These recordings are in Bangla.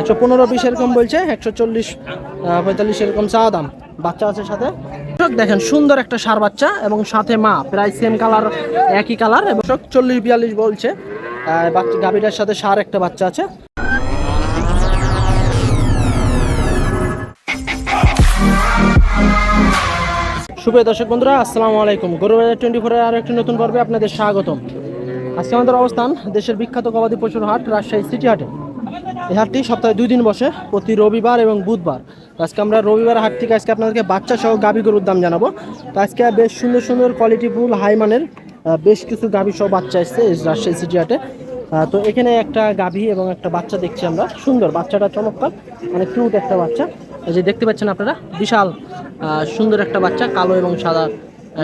একশো পনেরো পিস এরকম বলছে, একশো চল্লিশ পঁয়তাল্লিশ এরকম চা দাম। বাচ্চা আছে সাথে। দেখেন, সুন্দর একটা সার বাচ্চা এবং সাথে মা, প্রায় সেম কালার একই কালার এবং চল্লিশ বিয়াল্লিশ বলছে। গাভীটার সাথে সার একটা বাচ্চা আছে। শুভ দর্শক বন্ধুরা, আসসালামু আলাইকুম। গরুবাজার টোয়েন্টি ফোরের আরও একটি নতুন পর্বে আপনাদের স্বাগতম। আজকে আমাদের অবস্থান দেশের বিখ্যাত গবাদি পশুর হাট, রাজশাহী সিটি হাটে। এই হাটটি সপ্তাহে দুই দিন বসে, প্রতি রবিবার এবং বুধবার। আজকে আমরা রবিবার হাট থেকে আজকে আপনাদেরকে বাচ্চা সহ গাভী গরুর দাম জানাব। তো আজকে বেশ সুন্দর সুন্দর কোয়ালিটি ফুল হাই মানের বেশ কিছু গাভী সহ বাচ্চা এসছে রাজশাহী সিটি হাটে। তো এখানে একটা গাভী এবং একটা বাচ্চা দেখছি আমরা। সুন্দর, বাচ্চাটা চমৎকার মানে কিউট একটা বাচ্চা। এই যে দেখতে পাচ্ছেন আপনারা, বিশাল সুন্দর একটা বাচ্চা, কালো এবং সাদা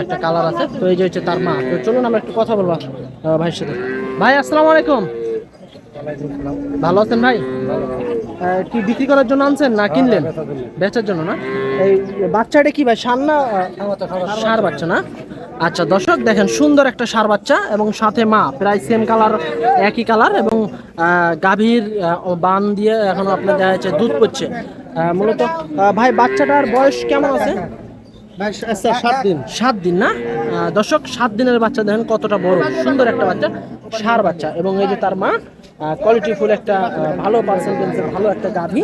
একটা কালার আছে। তো এই যে হচ্ছে তার মা। তো চলুন আমরা একটু কথা বলব ভাইয়ের সাথে। ভাই, আসসালামু আলাইকুম। ভালো আছেন ভাই? কি বিক্রি করার জন্য আনছেন না কিনলেন? বেচার জন্য। না? এই বাচ্চাটা কি ভাই সার না সার বাচ্চা না? আচ্ছা দর্শক দেখেন সুন্দর একটা সার বাচ্চা এবং সাথে মা প্রায় সেম কালার একই কালার এবং গাভীর বান দিয়ে এখন আপনার দেখা যাচ্ছে দুধ পড়ছে। মূলত ভাই বাচ্চাটার বয়স কেমন আছে? সাত দিন। সাত দিন না? দর্শক সাত দিনের বাচ্চা দেখেন কতটা বড় সুন্দর একটা বাচ্চা সার বাচ্চা। এবং এই যে তার মা কোয়ালিটি ফুল একটা ভালো পার্সেন্টেন্সের ভালো একটা গাভী।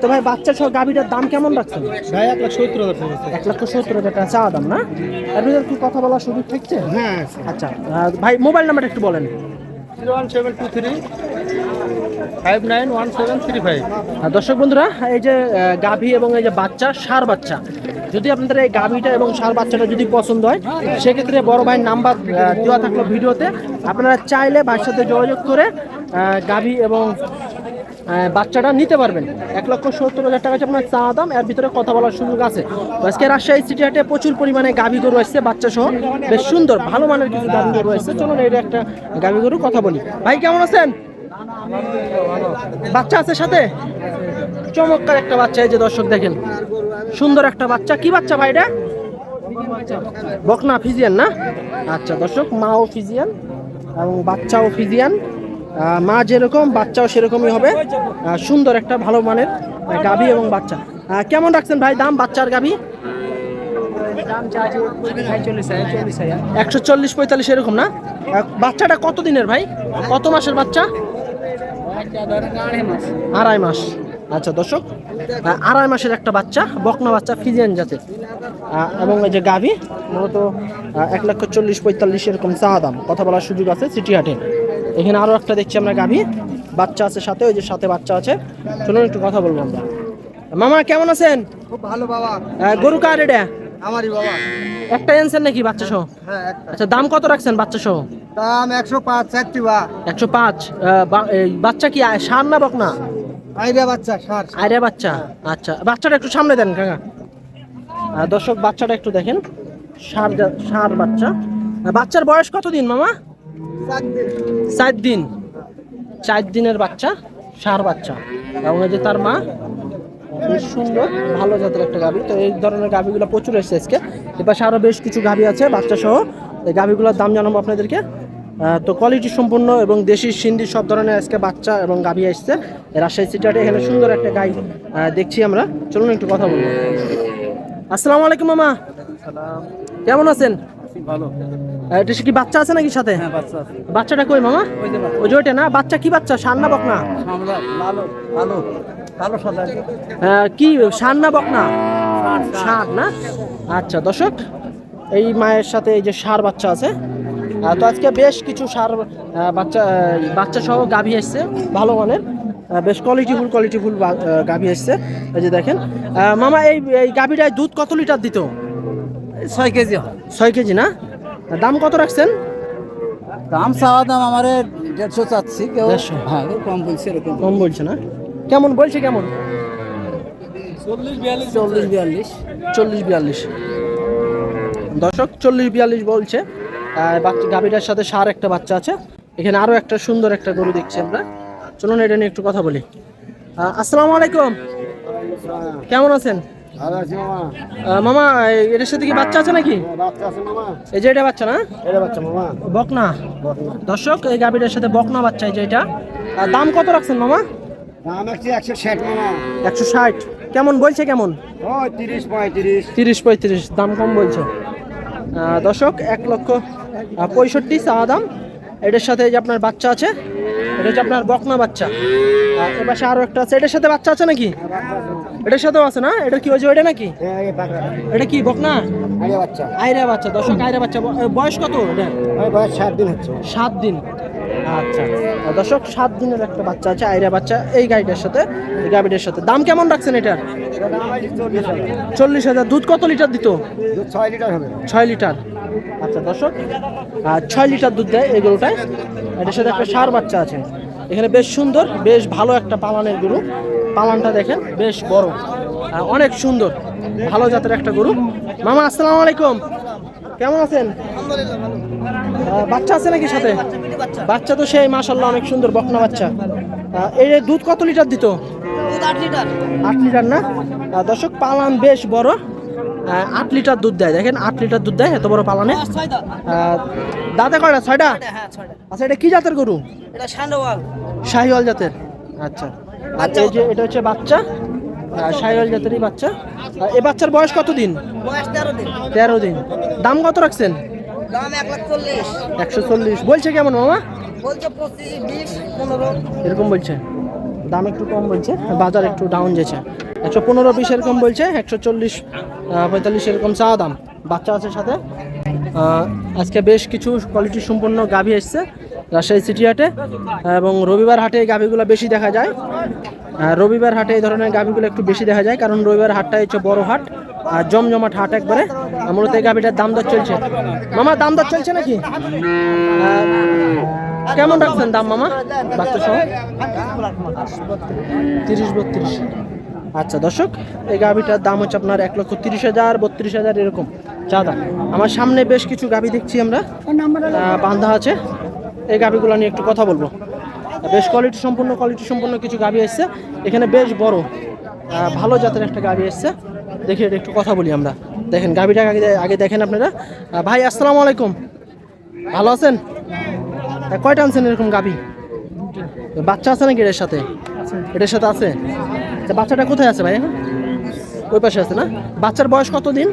তো ভাই বাচ্চা সহ গাভীটার দাম কেমন রাখছেন? ভাই এক লাখ সত্তর হাজার এক লক্ষ সত্তর হাজার টাকা চাওয়া দাম না? এর ভিতরে কি কথা বলার সুযোগ থাকছে? হ্যাঁ আচ্ছা ভাই মোবাইল নাম্বার একটু বলেন। দর্শক বন্ধুরা এই যে গাভী এবং এই যে বাচ্চা সার বাচ্চা যদি আপনাদের এই গাভীটা এবং সার বাচ্চাটা যদি পছন্দ হয়, সেক্ষেত্রে বড় ভাইয়ের নাম্বার দেওয়া থাকল ভিডিওতে। আপনারা চাইলে ভাইয়ের সাথে যোগাযোগ করে গাভী এবং বাচ্চাটা নিতে পারবেন। এক লক্ষ সত্তর হাজার টাকা আপনার চা দাম, এর ভিতরে কথা বলার সুযোগ আছে। আজকে রাজশাহী সিটি হাটে প্রচুর পরিমাণে গাভী গরু আসছে বাচ্চা সহ বেশ সুন্দর, ভালো মানের কিছু গাভী গরু আসছে। চলুন এটা একটা গাভি গরু কথা বলি। ভাই, কেমন আছেন? বাচ্চা আছে সাথে? চমৎকার একটা বাচ্চা, এই যে দর্শক দেখেন। সুন্দর একটা বাচ্চা। কি বাচ্চা ভাই এটা? বকনা ফিজিয়ান না? আচ্ছা দর্শক মাও ফিজিয়ান এবং বাচ্চাও ফিজিয়ান। মা যেরকম বাচ্চাও সেরকমই হবে। সুন্দর একটা ভালো মানের গাভী এবং বাচ্চা। কেমন রাখছেন ভাই দাম বাচ্চার গাভী? একশো চল্লিশ পঁয়তাল্লিশ এরকম না? বাচ্চাটা কত দিনের ভাই? কত মাসের বাচ্চা? আড়াই মাস। আচ্ছা দর্শক আড়াই মাসের একটা বাচ্চা বকনা বাচ্চা ফিজিয়ান জাতের। এবং এই যে গাভী মূলত এক লক্ষ চল্লিশ পঁয়তাল্লিশ এরকম চা দাম। কথা বলার সুযোগ আছে সিটি হাটে এখানে আরও একটা দেখছি আমরা গাভী। বাচ্চা আছে সাথে ওই যে সাথে বাচ্চা আছে। চলুন একটু কথা বলব আমরা। মামা কেমন আছেন? খুব ভালো বাবা। গরু কার এটা? আমারই বাবা। একটা এনছেন নাকি বাচ্চা সহ হ্যাঁ আচ্ছা দাম কত রাখছেন বাচ্চা সহ দাম একশো পাঁচ চারটি বা। একশো পাঁচ। বাচ্চা কি ষাঁড় না বকনা? বাচ্চা সার আরে বাচ্চা? আচ্ছা বাচ্চাটা একটু সামনে দেন কাকা। দর্শক বাচ্চাটা একটু দেখেন। সার বাচ্চা। বাচ্চার বয়স কত দিন মামা? চার দিন। চার দিনের বাচ্চা সার বাচ্চা। এবং যে তার মা। বেশ সুন্দর ভালো জাতের একটা গাভী তো এই ধরনের গাভীগুলো প্রচুর এসেছে আজকে। এপাশে আরও বেশ কিছু গাভী আছে বাচ্চা সহ এই গাভীগুলোর দাম জানাব আপনাদেরকে। তো কোয়ালিটি সম্পূর্ণ এবং দেশি সিন্ধি সব ধরনের আজকে বাচ্চা এবং গাভী আসছে। রাজশাহী সিটিহাটে এখানে সুন্দর একটা গাই দেখছি আমরা। চলুন একটু কথা বলব আসসালামু আলাইকুম মামা। কেমন আছেন? ভালো। এটা কি বাচ্চা আছে নাকি সাথে? হ্যাঁ বাচ্চাটা কই মামা? ওই যে ওইটা না? বাচ্চা কি বাচ্চা? সার না বকনা? কি সার না বকনা? সার না? আচ্ছা দর্শক এই মায়ের সাথে এই যে সার বাচ্চা আছে তো আজকে বেশ কিছু সার বাচ্চা বাচ্চা সহ গাভী এসছে ভালো মানের। বেশ কোয়ালিটিফুল কোয়ালিটিফুল গাভী এসছে এই যে দেখেন মামা এই এই গাভীটায় দুধ কত লিটার দিত? ছয় কেজি ছয় কেজি না? দাম কত রাখছেন? দাম চাওয়া দাম আমার দেড়শো চাচ্ছি কেউ হ্যাঁ কম বলছে এরকম। কম বলছে না? কেমন বলছে কেমন? চল্লিশ বিয়াল্লিশ চল্লিশ বিয়াল্লিশ। চল্লিশ বিয়াল্লিশ। দর্শক চল্লিশ বিয়াল্লিশ বলছে। আহ, বাচ্চা গাভীটার সাথে সার একটা বাচ্চা আছে। এখানে আরও একটা সুন্দর একটা গরু দেখছি আমরা। চলুন এটা নিয়ে একটু কথা বলি। আসসালামু আলাইকুম। কেমন আছেন? মামা। এটার সাথে কি বাচ্চা আছে নাকি? মামা। এই যে এটা বাচ্চা না? এটা বাচ্চা মামা। বকনা। দর্শক এই গাভীটার সাথে বকনা বাচ্চা এই যে এটা। দাম কত রাখছেন মামা? একশো ষাট একশো ষাট। কেমন বলছে কেমন? তিরিশ পঁয়ত্রিশ। দাম কম বলছে। দর্শক এক লক্ষ পঁয়ষট্টি চাওয়া দাম। এটার সাথে এই যে আপনার বাচ্চা আছে এটা হচ্ছে আপনার বকনা বাচ্চা। আর পাশে আরও একটা আছে। এটার সাথে বাচ্চা আছে নাকি? এটার সাথেও আছে না? এটা কি হয়েছে ওইটা নাকি? এটা কি বকনা? আরে বাচ্চা। দর্শক আইরা বাচ্চা। বয়স কত এটা? বয়স সাত দিন হচ্ছে। সাত দিন। আচ্ছা। আর দর্শক সাত দিনের একটা বাচ্চা আছে আইরা বাচ্চা। এই গাড়িটার সাথে এই গাড়িটার সাথে। দাম কেমন রাখছেন এটার? চল্লিশ হাজার। দুধ কত লিটার দিত? ছয় লিটার হবে। ছয় লিটার। আচ্ছা দর্শক আর ছয় লিটার দুধ দেয় এই গরুটায়। এটার সাথে একটা সার বাচ্চা আছে। এখানে বেশ সুন্দর বেশ ভালো একটা পালানের গরু। পালানটা দেখেন বেশ বড়। অনেক সুন্দর ভালো জাতের একটা গরু। মামা আসসালামু আলাইকুম। কেমন আছেন? বাচ্চা আছে নাকি সাথে? বাচ্চা তো সেই মাশাল্লাহ অনেক সুন্দর বকনা বাচ্চা। এই দুধ কত লিটার দিত? আট লিটার। না? দর্শক পালান বেশ বড়। আট লিটার দুধ দেয়। দেখেন আট লিটার দুধ দেয় এত বড় পালানে। আহ, দাঁতে কয়টা? ছয়টা? আচ্ছা এটা কি জাতের গরু? শাহিওয়াল। জাতের। আচ্ছা। আর এই যে এটা হচ্ছে বাচ্চা। শাহিওয়াল জাতেরই বাচ্চা। এই বাচ্চার বয়স কত দিন। তেরো দিন। দাম কত রাখছেন? একশো চল্লিশ। বলছে কেমন মামা? এরকম বলছে। দাম একটু কম বলছে। বাজার একটু ডাউন যেছে একশো পনেরো পিস এরকম বলছে, একশো চল্লিশ পঁয়তাল্লিশ এরকম চা দাম। বাচ্চা আছে সাথে। আজকে বেশ কিছু কোয়ালিটি সম্পন্ন গাভী এসছে রাজশাহী সিটি হাটে এবং রবিবার হাটে এই গাভীগুলো বেশি দেখা যায়। রবিবার হাটে এই ধরনের গাভীগুলো একটু বেশি দেখা যায়, কারণ রবিবার হাটটা হচ্ছে বড় হাট আর জমজমাট হাট একবারে। মূলত এই গাভীটার দাম দর চলছে। মামা, দাম দর চলছে নাকি? কেমন রাখছেন দাম মামা? বাচ্চা সহ তিরিশ বত্রিশ। আচ্ছা দর্শক এই গাভিটার দাম হচ্ছে আপনার এক লক্ষ তিরিশ হাজার বত্রিশ হাজার এরকম। চা দাম। আমার সামনে বেশ কিছু গাভি দেখছি আমরা। বান্ধা আছে। এই গাভিগুলো নিয়ে একটু কথা বলব। বেশ কোয়ালিটি সম্পূর্ণ কোয়ালিটি সম্পূর্ণ কিছু গাভি এসছে। এখানে বেশ বড় ভালো জাতের একটা গাভি এসছে। দেখে এটা একটু কথা বলি আমরা। দেখেন গাভিটা আগে আগে দেখেন আপনারা। ভাই আসসালামু আলাইকুম। ভালো আছেন? কয়টা আনছেন এরকম গাভি? বাচ্চা আছে নাকি এটার সাথে? এটার সাথে আছে? আচ্ছা বাচ্চাটা কোথায় আছে ভাই এখন? ওই পাশে আছে না? বাচ্চার বয়স কত দিন?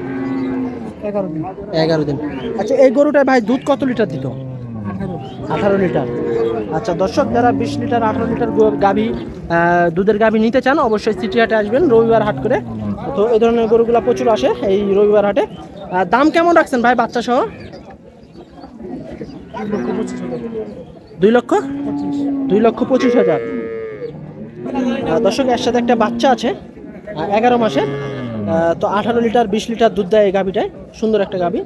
এগারো দিন। এগারো দিন। আচ্ছা এই গরুটায় ভাই দুধ কত লিটার দিত? আঠারো লিটার। আচ্ছা দর্শক যারা বিশ লিটার আঠারো লিটার গাভী দুধের গাভী নিতে চান অবশ্যই সিটি হাটে আসবেন রবিবার হাট করে। তো এই ধরনের গরুগুলো প্রচুর আসে এই রবিবার হাটে। দাম কেমন রাখছেন ভাই বাচ্চা সহ দুই লক্ষ? দুই লক্ষ পঁচিশ হাজার। দর্শক এর সাথে একটা বাচ্চা আছে এগারো মাসে তো আঠারো লিটার বিশ লিটার দুধ দেয় এই গাভিটায় সুন্দর একটা গাভি।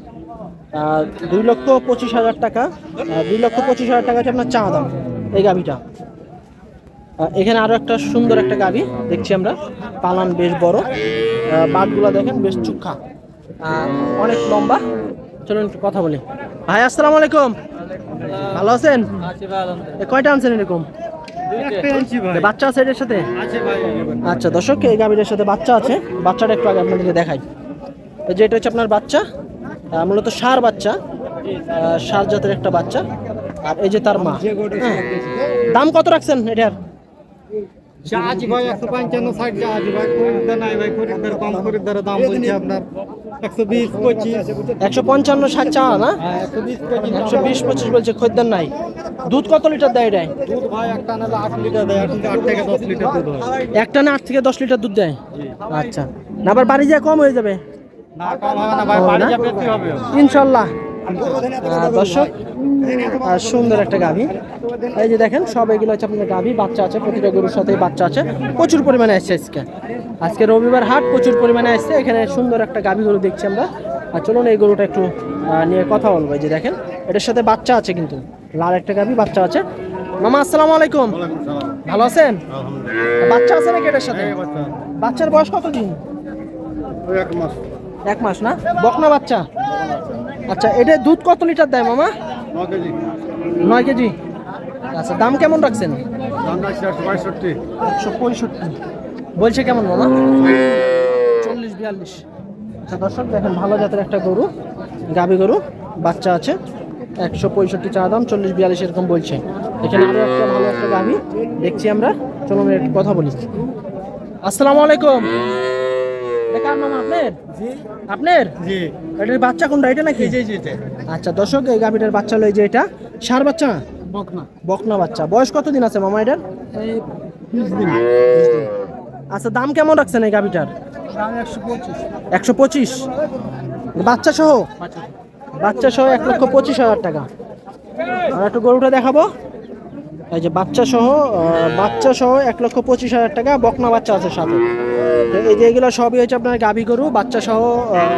আর দুই লক্ষ পঁচিশ হাজার টাকা দুই লক্ষ পঁচিশ হাজার টাকা হচ্ছে আপনার চা দাম এই গাভিটা। এখানে আরও একটা সুন্দর একটা গাভি দেখছি আমরা পালান বেশ বড় আহ, বাটগুলো দেখেন বেশ চুক্ষা অনেক লম্বা চলুন একটু কথা বলি। ভাই আসসালামু আলাইকুম। ভালো আছেন? কয়টা আনছেন এরকম? বাচ্চা আছে এটার সাথে? আচ্ছা দর্শক এই গাভীর সাথে বাচ্চা আছে। বাচ্চাটা একটু আগে আপনাদেরকে দেখাই। এই যে এটা হচ্ছে আপনার বাচ্চা। মূলত সার বাচ্চা। সার জাতের একটা বাচ্চা। আর এই যে তার মা। হ্যাঁ। দাম কত রাখছেন এটার? একশো পঞ্চান্ন ষাট চা না? হ্যাঁ একশো বিশ পঁচিশ। একশো বিশ পঁচিশ বলছে খদ্দের নাই। দুধ কত লিটার দেয় এটাই? দুধ ভাই একটা নাহলে আট লিটার দেয় এখন থেকে দশ লিটার দুধ হয়। একটা না আট থেকে দশ লিটার দুধ দেয়? আচ্ছা। না আবার বাড়ি যায় কম হয়ে যাবে? না কম হবে না ভাই বাড়ি না? যাবে হবে। ইনশাল্লাহ। দর্শক সুন্দর একটা গাভী। এই যে দেখেন সব এগুলো হচ্ছে আপনার গাভী। বাচ্চা আছে প্রতিটা গরুর সাথে বাচ্চা আছে। প্রচুর পরিমাণে আসছে আজকে। আজকে রবিবার হাট প্রচুর পরিমাণে আসছে। এখানে সুন্দর একটা গাভী গরু দেখছি আমরা। আর চলুন এই গরুটা একটু নিয়ে কথা বলব। এই যে দেখেন এটার সাথে বাচ্চা আছে কিন্তু। লাল একটা গাভী বাচ্চা আছে। মামা আসসালামু আলাইকুম। ভালো আছেন? বাচ্চা আছে নাকি এটার সাথে? বাচ্চার বয়স কত দিন এক মাস। এক মাস না? বকনা বাচ্চা? আচ্ছা এটা দুধ কত লিটার দেয় মামা? কেজি। নয় কেজি? আচ্ছা দাম কেমন রাখছেন? একশো পঁয়ষট্টি। বলছে কেমন মামা? চল্লিশ বিয়াল্লিশ। আচ্ছা দর্শক দেখেন ভালো জাতের একটা গরু গাবি গরু বাচ্চা আছে। একশো পঁয়ষট্টি চা দাম চল্লিশ বিয়াল্লিশ এরকম বলছে। এখানে আরও একটা ভালো একটা গাভি দেখছি আমরা। চলুন একটু কথা বলি। আসসালামু আলাইকুম। কার আপনার? জি। আপনার? জি। এটার বাচ্চা কোনটা এটা নাকি? জি জি জি আচ্ছা দর্শক এই গাভিটার বাচ্চা লই যে এটা। সার বাচ্চা? না বকনা। বকনা বাচ্চা। বয়স কতদিন আছে মামা এটার? বিশ দিন। আচ্ছা দাম কেমন রাখছেন এই গাভিটার? একশো পঁচিশ। বাচ্চা সহ। বাচ্চা সহ এক লক্ষ পঁচিশ হাজার টাকা। আর একটু গরুটা দেখাবো। এই যে বাচ্চা সহ বাচ্চা সহ এক লক্ষ পঁচিশ হাজার টাকা, বকনা বাচ্চা আছে সাথে। এই যে এগুলো সবই হচ্ছে আপনার গাভী গরু, বাচ্চা সহ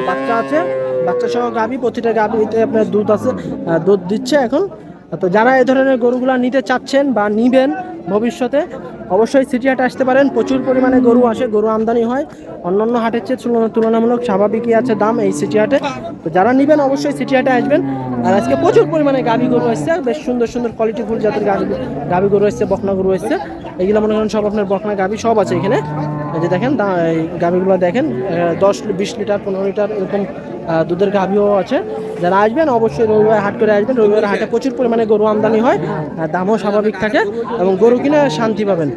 বাচ্চা আছে। বাচ্চা সহ গাভী, প্রতিটা গাভীতে আপনার দুধ আছে দুধ দিচ্ছে এখন। তো যারা এই ধরনের গরুগুলা নিতে চাচ্ছেন বা নিবেন ভবিষ্যতে অবশ্যই সিটি হাটে আসতে পারেন। প্রচুর পরিমাণে গরু আসে, গরু আমদানি হয়। অন্যান্য হাটের চেয়ে তুলনামূলক স্বাভাবিকই আছে দাম এই সিটি হাটে। তো যারা নিবেন অবশ্যই সিটি হাটে আসবেন। আর আজকে প্রচুর পরিমাণে গাভী গরু আসছে বেশ সুন্দর সুন্দর কোয়ালিটিফুল জাতের গাভী গাভী গরু এসছে, বকনা গরু এসছে। এগুলো মনে করেন সব আপনার বকনা গাভী সব আছে এখানে। এই যে দেখেন গাভীগুলো দেখেন দশ বিশ লিটার, পনেরো লিটার এরকম দুধের গাভীও আছে। যারা আসবেন, অবশ্যই রবিবার হাট করে আসবেন। রবিবার হাটে প্রচুর পরিমাণে গরু আমদানি হয়, আর দামও স্বাভাবিক থাকে এবং গরু কিনে শান্তি পাবেন।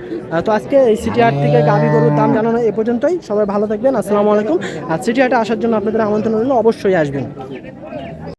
তো আজকে এই সিটি হাট থেকে গাভী গরুর দাম জানানো এ পর্যন্তই। সবাই ভালো থাকবেন, আসসালামু আলাইকুম। আর সিটি হাটে আসার জন্য আপনাদের আমন্ত্রণ রইল, অবশ্যই আসবেন।